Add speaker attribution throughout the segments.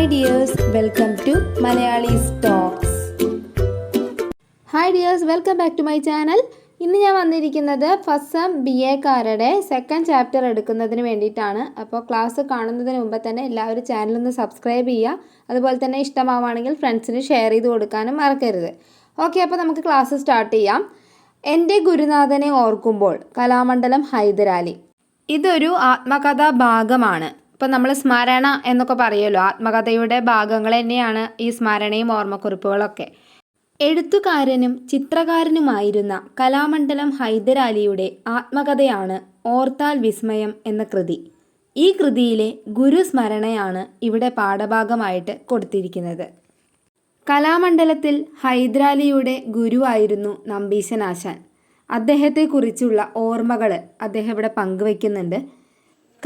Speaker 1: Hi dears welcome to Malayalees stocks hi dears welcome back to my channel ഇന്ന് ഞാൻ വന്നിരിക്കുന്നത് first sem B എക്കാരുടെ second chapter എടുക്കുന്നതിന് വേണ്ടിയിട്ടാണ്. അപ്പോൾ ക്ലാസ് കാണുന്നതിന് മുമ്പ് തന്നെ എല്ലാവരും ചാനലൊന്ന് സബ്സ്ക്രൈബ് ചെയ്യുക. അതുപോലെ തന്നെ ഇഷ്ടമാവുകയാണെങ്കിൽ ഫ്രണ്ട്സിന് ഷെയർ ചെയ്ത് കൊടുക്കാനും മറക്കരുത്. ഓക്കെ അപ്പോൾ നമുക്ക് ക്ലാസ് സ്റ്റാർട്ട് ചെയ്യാം. എന്റെ ഗുരുനാഥനെ ഓർക്കുമ്പോൾ കലാമണ്ഡലം ഹൈദരാലി. ഇതൊരു ആത്മകഥാ ഭാഗമാണ് ഇപ്പം നമ്മൾ സ്മരണ എന്നൊക്കെ പറയുമല്ലോ. ആത്മകഥയുടെ ഭാഗങ്ങൾ തന്നെയാണ് ഈ സ്മരണയും ഓർമ്മക്കുറിപ്പുകളൊക്കെ. എഴുത്തുകാരനും ചിത്രകാരനുമായിരുന്ന കലാമണ്ഡലം ഹൈദരാലിയുടെ ആത്മകഥയാണ് ഓർത്താൽ വിസ്മയം എന്ന കൃതി. ഈ കൃതിയിലെ ഗുരുസ്മരണയാണ് ഇവിടെ പാഠഭാഗമായിട്ട് കൊടുത്തിരിക്കുന്നത്. കലാമണ്ഡലത്തിൽ ഹൈദരാലിയുടെ ഗുരുവായിരുന്നു നമ്പീശനാശാൻ അദ്ദേഹത്തെക്കുറിച്ചുള്ള ഓർമ്മകൾ അദ്ദേഹം ഇവിടെ പങ്കുവയ്ക്കുന്നുണ്ട്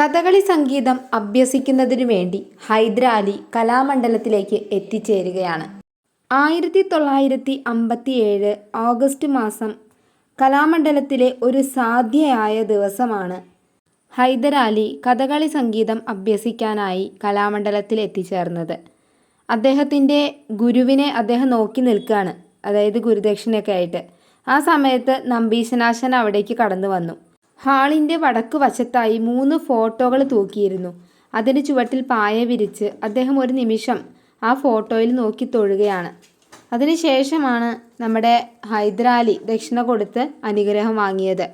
Speaker 1: കഥകളി സംഗീതം അഭ്യസിക്കുന്നതിനു വേണ്ടി ഹൈദരാലി കലാമണ്ഡലത്തിലേക്ക് എത്തിച്ചേരുകയാണ്. ആയിരത്തി തൊള്ളായിരത്തി അമ്പത്തി ഏഴ് ഓഗസ്റ്റ് മാസം കലാമണ്ഡലത്തിലെ ഒരു സാധ്യയായ ദിവസമാണ് ഹൈദരാലി കഥകളി സംഗീതം അഭ്യസിക്കാനായി കലാമണ്ഡലത്തിൽ എത്തിച്ചേർന്നത്. അദ്ദേഹത്തിന്റെ ഗുരുവിനെ അദ്ദേഹം നോക്കി നിൽക്കുകയാണ്. അതായത് ഗുരുദക്ഷിണയൊക്കെ ആയിട്ട്. ആ സമയത്ത് നമ്പീശനാശൻ അവിടേക്ക് കടന്നു വന്നു ഹാളിന്റെ വടക്കു വശത്തായി മൂന്ന് ഫോട്ടോകൾ തൂക്കിയിരുന്നു. അതിന് ചുവട്ടിൽ പായ വിരിച്ച് അദ്ദേഹം ഒരു നിമിഷം ആ ഫോട്ടോയിൽ നോക്കി തൊഴുകയാണ്. അതിനുശേഷമാണ് നമ്മുടെ ഹൈദരാലി ദക്ഷിണ കൊടുത്ത് അനുഗ്രഹം വാങ്ങിയത്.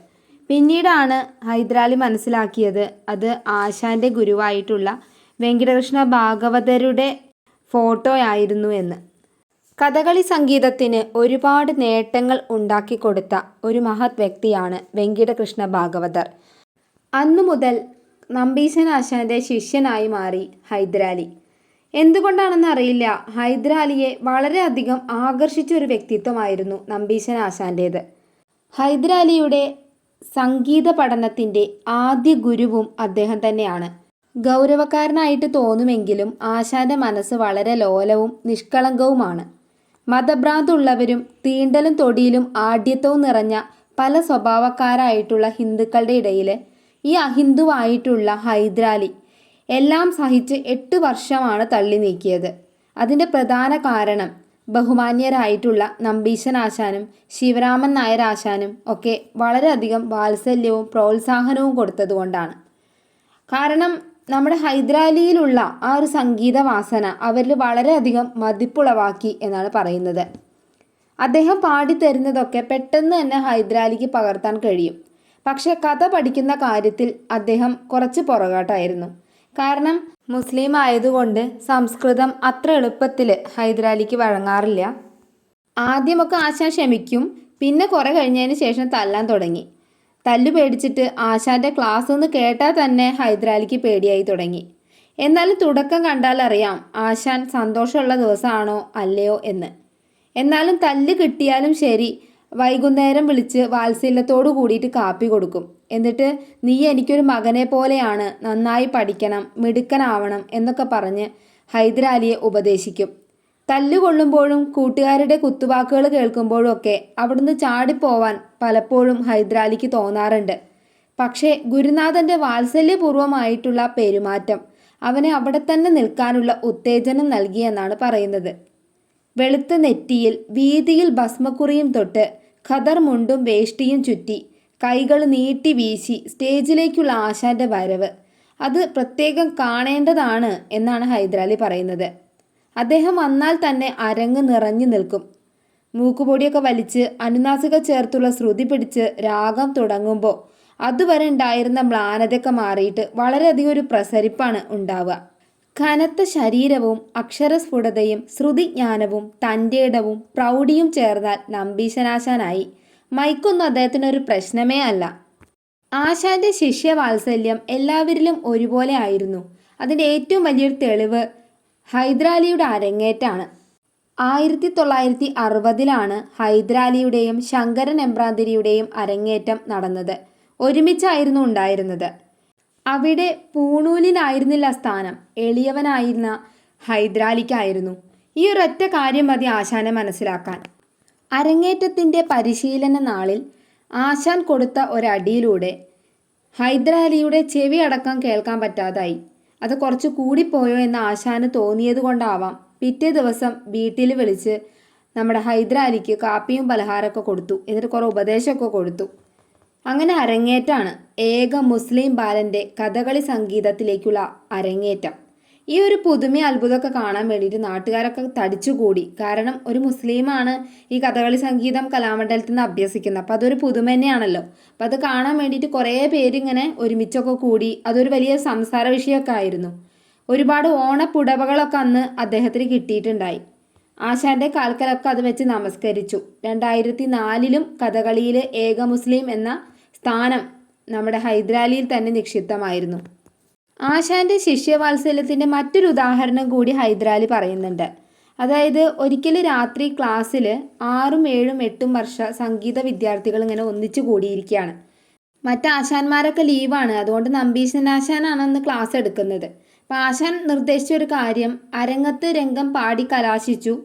Speaker 1: പിന്നീടാണ് ഹൈദരാലി മനസ്സിലാക്കിയത് അത് ആശാന്റെ ഗുരുവായിട്ടുള്ള വെങ്കടകൃഷ്ണ ഭാഗവതരുടെ ഫോട്ടോയായിരുന്നു എന്ന്. കഥകളി സംഗീതത്തിന് ഒരുപാട് നേട്ടങ്ങൾ ഉണ്ടാക്കിക്കൊടുത്ത ഒരു മഹത് വ്യക്തിയാണ് വെങ്കിടകൃഷ്ണ ഭാഗവതർ. അന്നു മുതൽ നമ്പീശനാശാന്റെ ശിഷ്യനായി മാറി ഹൈദരാലി. എന്തുകൊണ്ടാണെന്ന് അറിയില്ല. ഹൈദരാലിയെ വളരെയധികം ആകർഷിച്ച ഒരു വ്യക്തിത്വമായിരുന്നു നമ്പീശനാശാന്റേത്. ഹൈദരാലിയുടെ സംഗീത പഠനത്തിന്റെ ആദ്യ ഗുരുവും അദ്ദേഹം തന്നെയാണ്. ഗൗരവക്കാരനായിട്ട് തോന്നുമെങ്കിലും ആശാന്റെ മനസ്സ് വളരെ ലോലവും നിഷ്കളങ്കവുമാണ്. മതഭ്രാന്തുള്ളവരും തീണ്ടലും തൊടിയിലും ആഢ്യത്വവും നിറഞ്ഞ പല സ്വഭാവക്കാരായിട്ടുള്ള ഹിന്ദുക്കളുടെ ഇടയിൽ ഈ അഹിന്ദുവായിട്ടുള്ള ഹൈദരാലി എല്ലാം സഹിച്ച് എട്ട് വർഷമാണ് തള്ളി നീക്കിയത്. അതിന്റെ പ്രധാന കാരണം ബഹുമാന്യരായിട്ടുള്ള നമ്പീശൻ ആശാനും ശിവരാമൻ നായർ ആശാനും ഒക്കെ വളരെയധികം വാത്സല്യവും പ്രോത്സാഹനവും കൊടുത്തതുകൊണ്ടാണ്. കാരണം നമ്മുടെ ഹൈദരാലിയിലുള്ള ആ ഒരു സംഗീത വാസന അവരിൽ വളരെയധികം മതിപ്പുളവാക്കി എന്നാണ് പറയുന്നത്. അദ്ദേഹം പാടിത്തരുന്നതൊക്കെ പെട്ടെന്ന് തന്നെ ഹൈദരാലിക്ക് പകർത്താൻ കഴിയും. പക്ഷെ കഥ പഠിക്കുന്ന കാര്യത്തിൽ അദ്ദേഹം കുറച്ച് പുറകോട്ടായിരുന്നു. കാരണം മുസ്ലിം ആയതുകൊണ്ട് സംസ്കൃതം അത്ര എളുപ്പത്തിൽ ഹൈദരാലിക്ക് വഴങ്ങാറില്ല. ആദ്യമൊക്കെ ആശാൻ ക്ഷമിക്കും പിന്നെ കുറെ കഴിഞ്ഞതിന് ശേഷം തല്ലാൻ തുടങ്ങി. തല്ലു പേടിച്ചിട്ട് ആശാന്റെ ക്ലാസ് ഒന്ന് കേട്ടാൽ തന്നെ ഹൈദരാലിക്ക് പേടിയായി തുടങ്ങി. എന്നാൽ തുടക്കം കണ്ടാൽ അറിയാം ആശാൻ സന്തോഷമുള്ള ദിവസമാണോ അല്ലയോ എന്ന്. എന്നാലും തല്ല് കിട്ടിയാലും ശരി വൈകുന്നേരം വിളിച്ച് വാത്സല്യത്തോടു കൂടിയിട്ട് കാപ്പി കൊടുക്കും. എന്നിട്ട് നീ എനിക്കൊരു മകനെ പോലെയാണ് നന്നായി പഠിക്കണം മിടുക്കനാവണം എന്നൊക്കെ പറഞ്ഞ് ഹൈദരാലിയെ ഉപദേശിക്കും. തല്ലുകൊള്ളുമ്പോഴും കൂട്ടുകാരുടെ കുത്തുവാക്കുകൾ കേൾക്കുമ്പോഴും ഒക്കെ അവിടുന്ന് ചാടിപ്പോവാൻ പലപ്പോഴും ഹൈദരാലിക്ക് തോന്നാറുണ്ട്. പക്ഷേ ഗുരുനാഥന്റെ വാത്സല്യപൂർവമായിട്ടുള്ള പെരുമാറ്റം അവനെ അവിടെ തന്നെ നിൽക്കാനുള്ള ഉത്തേജനം നൽകിയെന്നാണ് പറയുന്നത്. വെളുത്ത നെറ്റിയിൽ വീതിയിൽ ഭസ്മക്കുറിയും തൊട്ട് ഖദർ മുണ്ടും വേഷ്ടിയും ചുറ്റി കൈകൾ നീട്ടി വീശി സ്റ്റേജിലേക്കുള്ള ആശാന്റെ വരവ് അത് പ്രത്യേകം കാണേണ്ടതാണ് എന്നാണ് ഹൈദരാലി പറയുന്നത്. അദ്ദേഹം വന്നാൽ തന്നെ അരങ്ങ് നിറഞ്ഞു നിൽക്കും. മൂക്കുപൊടിയൊക്കെ വലിച്ച് അനുനാസിക ചേർത്തുള്ള ശ്രുതി പിടിച്ച് രാഗം തുടങ്ങുമ്പോൾ അതുവരെ ഉണ്ടായിരുന്ന മ്ലാനതയൊക്കെ മാറിയിട്ട് വളരെയധികം ഒരു പ്രസരിപ്പാണ് ഉണ്ടാവുക. കനത്ത ശരീരവും അക്ഷരസ്ഫുടതയും ശ്രുതിജ്ഞാനവും തന്റെടവും പ്രൗഢിയും ചേർന്നാൽ നമ്പീശനാശാനായി. മൈക്കൊന്നും അദ്ദേഹത്തിനൊരു പ്രശ്നമേ അല്ല. ആശാന്റെ ശിഷ്യവാത്സല്യം എല്ലാവരിലും ഒരുപോലെ ആയിരുന്നു. അതിന്റെ ഏറ്റവും വലിയൊരു തെളിവ് ഹൈദരാലിയുടെ അരങ്ങേറ്റാണ് ആയിരത്തി തൊള്ളായിരത്തി അറുപതിലാണ് ഹൈദരാലിയുടെയും ശങ്കരൻ എമ്പ്രാന്തിരിയുടെയും അരങ്ങേറ്റം നടന്നത്. ഒരുമിച്ചായിരുന്നു ഉണ്ടായിരുന്നത്. അവിടെ പൂണൂലിനായിരുന്നില്ല സ്ഥാനം. എളിയവനായിരുന്ന ഹൈദരാലിക്കായിരുന്നു. ഈ ഒരൊറ്റ കാര്യം മതി ആശാനെ മനസ്സിലാക്കാൻ. അരങ്ങേറ്റത്തിന്റെ പരിശീലന നാളിൽ ആശാൻ കൊടുത്ത ഒരടിയിലൂടെ ഹൈദരാലിയുടെ ചെവി അടക്കം കേൾക്കാൻ പറ്റാതായി. അത് കുറച്ച് കൂടിപ്പോയോ എന്ന് ആശാന് തോന്നിയത് കൊണ്ടാവാം. പിറ്റേ ദിവസം വീട്ടിൽ വിളിച്ച് നമ്മുടെ ഹൈദരാലിക്ക് കാപ്പിയും പലഹാരമൊക്കെ കൊടുത്തു. എന്നിട്ട് കുറേ ഉപദേശമൊക്കെ കൊടുത്തു. അങ്ങനെ അരങ്ങേറ്റാണ്. ഏക മുസ്ലിം ബാലന്റെ കഥകളി സംഗീതത്തിലേക്കുള്ള അരങ്ങേറ്റം. ഈ ഒരു പുതുമ അത്ഭുതമൊക്കെ കാണാൻ വേണ്ടിയിട്ട് നാട്ടുകാരൊക്കെ തടിച്ചുകൂടി. കാരണം ഒരു മുസ്ലിമാണ് ഈ കഥകളി സംഗീതം കലാമണ്ഡലത്തിൽ നിന്ന് അഭ്യസിക്കുന്നത്. അപ്പോൾ അതൊരു പുതുമ തന്നെയാണല്ലോ. അപ്പോൾ അത് കാണാൻ വേണ്ടിയിട്ട് കുറേ പേരിങ്ങനെ ഒരുമിച്ചൊക്കെ കൂടി അതൊരു വലിയ സംസാര വിഷയമൊക്കെ ആയിരുന്നു. ഒരുപാട് ഓണപ്പുടവകളൊക്കെ അന്ന് അദ്ദേഹത്തിന് കിട്ടിയിട്ടുണ്ടായി. ആശാന്റെ കാൽക്കലൊക്കെ അത് വെച്ച് നമസ്കരിച്ചു. രണ്ടായിരത്തി നാലിലും കഥകളിയിലെ ഏക മുസ്ലിം എന്ന സ്ഥാനം നമ്മുടെ ഹൈദരാലിയിൽ തന്നെ നിക്ഷിപ്തമായിരുന്നു. ആശാന്റെ ശിഷ്യവാത്സല്യത്തിന്റെ മറ്റൊരു ഉദാഹരണം കൂടി ഹൈദരാലി പറയുന്നുണ്ട്. അതായത് ഒരിക്കൽ രാത്രി ക്ലാസ്സിൽ ആറും ഏഴും എട്ടും വർഷ സംഗീത വിദ്യാർത്ഥികൾ ഇങ്ങനെ ഒന്നിച്ചു കൂടിയിരിക്കുകയാണ്. മറ്റ് ആശാന്മാരൊക്കെ ലീവാണ്. അതുകൊണ്ട് നമ്പീശൻ ആശാനാണ് അന്ന് ക്ലാസ് എടുക്കുന്നത്. അപ്പം ആശാൻ നിർദ്ദേശിച്ച ഒരു കാര്യം അരങ്ങത്ത് രംഗം പാടി കലാശിച്ചു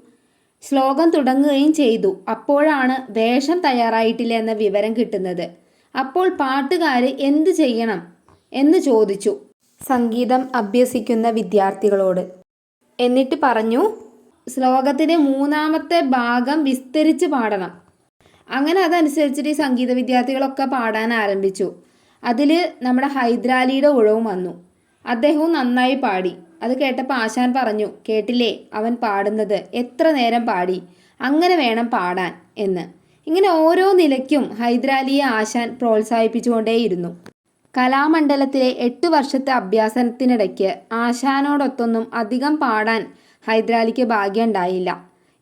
Speaker 1: ശ്ലോകം തുടങ്ങുകയും ചെയ്തു. അപ്പോഴാണ് വേഷം തയ്യാറായിട്ടില്ല എന്ന വിവരം കിട്ടുന്നത്. അപ്പോൾ പാട്ടുകാർ എന്ത് ചെയ്യണം എന്ന് ചോദിച്ചു. സംഗീതം അഭ്യസിക്കുന്ന വിദ്യാർത്ഥികളോട്. എന്നിട്ട് പറഞ്ഞു ശ്ലോകത്തിന്റെ മൂന്നാമത്തെ ഭാഗം വിസ്തരിച്ച് പാടണം. അങ്ങനെ അതനുസരിച്ചിട്ട് ഈ സംഗീത വിദ്യാർത്ഥികളൊക്കെ പാടാൻ ആരംഭിച്ചു. അതിൽ നമ്മുടെ ഹൈദരാലിയുടെ ഉഴവും വന്നു. അദ്ദേഹവും നന്നായി പാടി. അത് കേട്ടപ്പോൾ ആശാൻ പറഞ്ഞു കേട്ടില്ലേ അവൻ പാടുന്നത് എത്ര നേരം പാടി അങ്ങനെ വേണം പാടാൻ എന്ന്. ഇങ്ങനെ ഓരോ നിലയ്ക്കും ഹൈദരാലിയെ ആശാൻ പ്രോത്സാഹിപ്പിച്ചുകൊണ്ടേയിരുന്നു. കലാമണ്ഡലത്തിലെ എട്ട് വർഷത്തെ അഭ്യാസത്തിനിടയ്ക്ക് ആശാനോടൊത്തൊന്നും അധികം പാടാൻ ഹൈദരാലിക്ക് ഭാഗ്യം ഉണ്ടായില്ല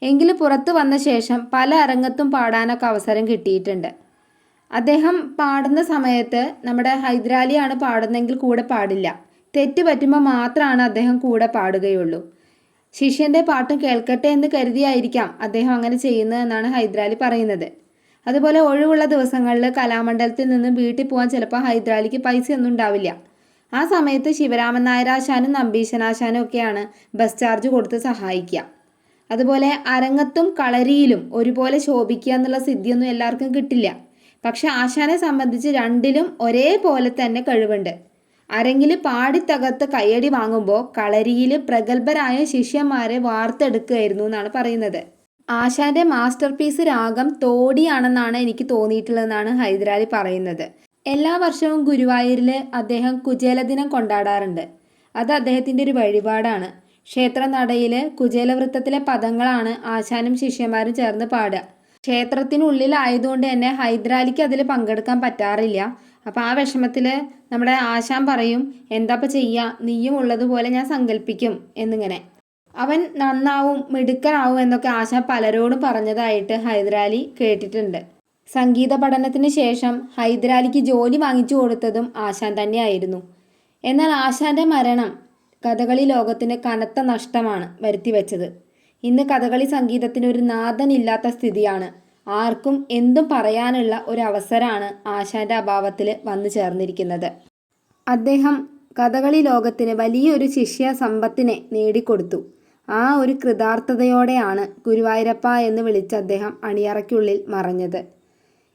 Speaker 1: എങ്കിലും പുറത്തു വന്ന ശേഷം പല അരങ്ങത്തും പാടാനൊക്കെ അവസരം കിട്ടിയിട്ടുണ്ട്. അദ്ദേഹം പാടുന്ന സമയത്ത് നമ്മുടെ ഹൈദരാലിയാണ് പാടുന്നതെങ്കിൽ കൂടെ പാടില്ല. തെറ്റ് പറ്റുമ്പോൾ മാത്രമാണ് അദ്ദേഹം കൂടെ പാടുകയുള്ളൂ. ശിഷ്യന്റെ പാട്ടും കേൾക്കട്ടെ എന്ന് കരുതിയായിരിക്കാം അദ്ദേഹം അങ്ങനെ ചെയ്യുന്നതെന്നാണ് ഹൈദരാലി പറയുന്നത്. അതുപോലെ ഒഴിവുള്ള ദിവസങ്ങളിൽ കലാമണ്ഡലത്തിൽ നിന്ന് വീട്ടിൽ പോകാൻ ചിലപ്പോൾ ഹൈദരാലിക്ക് പൈസ ഒന്നും ഉണ്ടാവില്ല. ആ സമയത്ത് ശിവരാമൻ നായരാശാനും നമ്പീശനാശാനും ഒക്കെയാണ് ബസ് ചാർജ് കൊടുത്ത് സഹായിക്കുക. അതുപോലെ അരങ്ങത്തും കളരിയിലും ഒരുപോലെ ശോഭിക്കുക എന്നുള്ള സിദ്ധിയൊന്നും എല്ലാവർക്കും കിട്ടില്ല. പക്ഷെ ആശാനെ സംബന്ധിച്ച് രണ്ടിലും ഒരേപോലെ തന്നെ കഴിവുണ്ട്. അരങ്ങിൽ പാടിത്തകർത്ത് കയ്യടി വാങ്ങുമ്പോൾ കളരിയിൽ പ്രഗത്ഭരായ ശിഷ്യന്മാരെ വാർത്തെടുക്കുകയായിരുന്നു എന്നാണ് പറയുന്നത്. ആശാന്റെ മാസ്റ്റർ പീസ് രാഗം തോടിയാണെന്നാണ് എനിക്ക് തോന്നിയിട്ടുള്ളതെന്നാണ് ഹൈദരാലി പറയുന്നത്. എല്ലാ വർഷവും ഗുരുവായൂരിൽ അദ്ദേഹം കുചേലദിനം കൊണ്ടാടാറുണ്ട്. അത് അദ്ദേഹത്തിന്റെ ഒരു വഴിപാടാണ്. ക്ഷേത്രനടയിൽ കുചേലവൃത്തത്തിലെ പദങ്ങളാണ് ആശാനും ശിഷ്യന്മാരും ചേർന്ന് പാടുക. ക്ഷേത്രത്തിനുള്ളിലായതുകൊണ്ട് തന്നെ ഹൈദരാലിക്ക് അതിൽ പങ്കെടുക്കാൻ പറ്റാറില്ല. അപ്പോൾ ആ വിഷമത്തിൽ നമ്മുടെ ആശാൻ പറയും എന്താപ്പം ചെയ്യുക നീയും ഉള്ളതുപോലെ ഞാൻ സങ്കല്പിക്കും എന്നിങ്ങനെ. അവൻ നന്നാവും മിടുക്കനാവും എന്നൊക്കെ ആശ പലരോടും പറഞ്ഞതായിട്ട് ഹൈദരാലി കേട്ടിട്ടുണ്ട്. സംഗീത പഠനത്തിന് ശേഷം ഹൈദരാലിക്ക് ജോലി വാങ്ങിച്ചു കൊടുത്തതും ആശാൻ തന്നെയായിരുന്നു. എന്നാൽ ആശാന്റെ മരണം കഥകളി ലോകത്തിന് കനത്ത നഷ്ടമാണ് വരുത്തിവെച്ചത്. ഇന്ന് കഥകളി സംഗീതത്തിന് ഒരു നാഥനില്ലാത്ത സ്ഥിതിയാണ്. ആർക്കും എന്തും പറയാനുള്ള ഒരു അവസരമാണ് ആശാന്റെ അഭാവത്തിൽ വന്നു ചേർന്നിരിക്കുന്നത്. അദ്ദേഹം കഥകളി ലോകത്തിന് വലിയൊരു ശിഷ്യ സമ്പത്തിനെ നേടിക്കൊടുത്തു. ആ ഒരു കൃതാർത്ഥതയോടെയാണ് ഗുരുവായൂരപ്പ എന്ന് വിളിച്ച അദ്ദേഹം അണിയറയ്ക്കുള്ളിൽ മറഞ്ഞത്.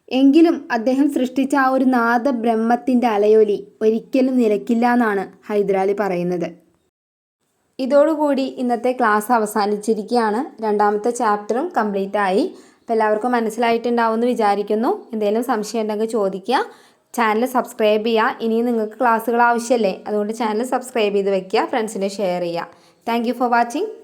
Speaker 1: എങ്കിലും അദ്ദേഹം സൃഷ്ടിച്ച ആ ഒരു നാദബ്രഹ്മത്തിന്റെ അലയൊലി ഒരിക്കലും നിലക്കില്ല എന്നാണ് ഹൈദരാലി പറയുന്നത്. ഇതോടുകൂടി ഇന്നത്തെ ക്ലാസ് അവസാനിച്ചിരിക്കുകയാണ്. രണ്ടാമത്തെ ചാപ്റ്ററും കംപ്ലീറ്റ് ആയി. അപ്പോൾ എല്ലാവർക്കും മനസ്സിലായിട്ടുണ്ടാവുമെന്ന് വിചാരിക്കുന്നു. എന്തെങ്കിലും സംശയം ഉണ്ടെങ്കിൽ ചോദിക്കുക. ചാനൽ സബ്സ്ക്രൈബ് ചെയ്യുക. ഇനിയും നിങ്ങൾക്ക് ക്ലാസ്സുകൾ ആവശ്യമല്ലേ? അതുകൊണ്ട് ചാനൽ സബ്സ്ക്രൈബ് ചെയ്ത് വെക്കുക. ഫ്രണ്ട്സിനെ ഷെയർ ചെയ്യുക. Thank for watching.